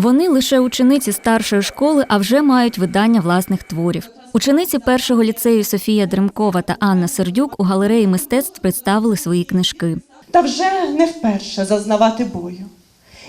Вони лише учениці старшої школи, а вже мають видання власних творів. Учениці першого ліцею Софія Дримкова та Анна Сердюк у галереї мистецтв представили свої книжки. Та вже не вперше зазнавати бою.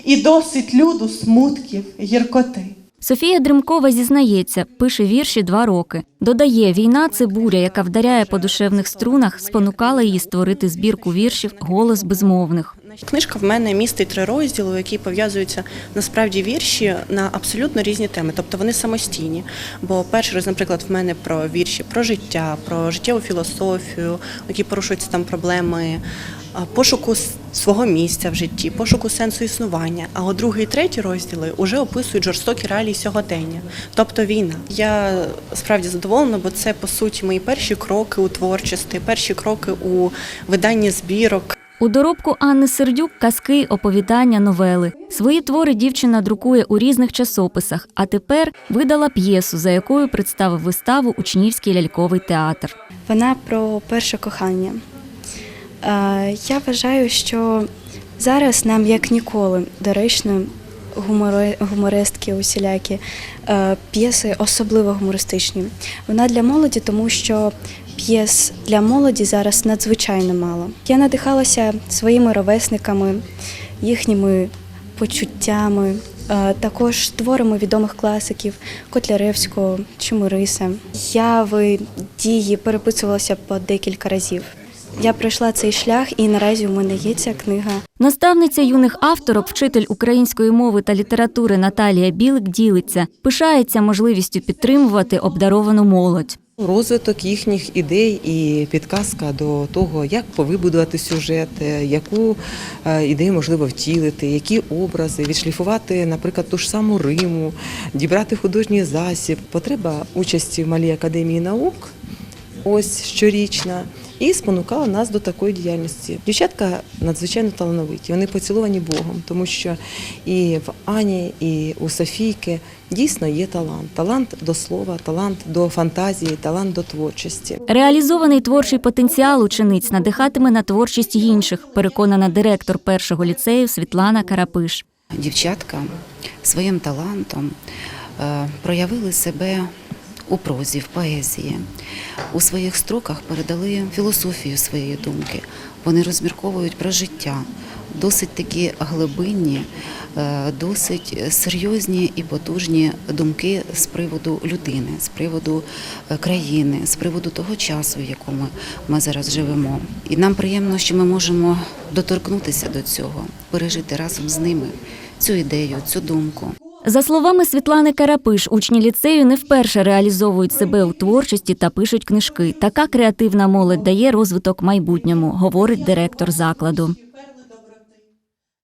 І досить люду смутків, гіркоти. Софія Дримкова зізнається, пише вірші два роки. Додає, війна це буря, яка вдаряє по душевних струнах, спонукала її створити збірку віршів Голос безмовних. Книжка в мене містить три розділи, які пов'язуються насправді вірші на абсолютно різні теми, тобто вони самостійні. Бо перший роз, наприклад, в мене про вірші про життя, про життєву філософію, які порушуються там проблеми пошуку свого місця в житті, пошуку сенсу існування. А от другий і третій розділи вже описують жорстокі реалії сьогодення, тобто війна. Я справді задоволена, бо це по суті мої перші кроки у творчості, перші кроки у виданні збірок. У доробку Анни Сердюк казки, оповідання, новели. Свої твори дівчина друкує у різних часописах, а тепер видала п'єсу, за якою представив виставу Учнівський ляльковий театр. Вона про перше кохання. Е, Я вважаю, що зараз нам як ніколи доречно гумори, гумористки усілякі, е, п'єси особливо гумористичні. Вона для молоді, тому що п'єс для молоді зараз надзвичайно мало. Я надихалася своїми ровесниками, їхніми почуттями, е, також творами відомих класиків Котляревського, Чумириса. Я в дії переписувалася по декілька разів. Я пройшла цей шлях, і наразі у мене є ця книга. Наставниця юних авторок, вчитель української мови та літератури Наталія Білик ділиться, пишається можливістю підтримувати обдаровану молодь. Розвиток їхніх ідей і підказка до того, як повибудувати сюжет, е, яку е, ідею можливо втілити, які образи, відшліфувати, наприклад, ту ж саму Риму, дібрати художній засіб. Потреба участі в малій академії наук, ось щорічна, і спонукала нас до такої діяльності. Дівчатка надзвичайно талановиті, вони поціловані Богом, тому що і в Ані, і у Софійки дійсно є талант. Талант до слова, талант до фантазії, талант до творчості. Реалізований творчий потенціал учениць надихатиме на творчість інших, переконана директор першого ліцею Світлана Карапиш. дівчатка своїм талантом е, проявили себе у прозі, в поезії. У своїх строках передали філософію своєї думки. Вони розмірковують про життя. Досить такі глибинні, е, досить серйозні і потужні думки з приводу людини, з приводу е, країни, з приводу того часу, в якому ми зараз живемо. І нам приємно, що ми можемо доторкнутися до цього, пережити разом з ними цю ідею, цю думку. За словами Світлани Карапиш, учні ліцею не вперше реалізовують себе у творчості та пишуть книжки. Така креативна молодь дає розвиток майбутньому, говорить директор закладу.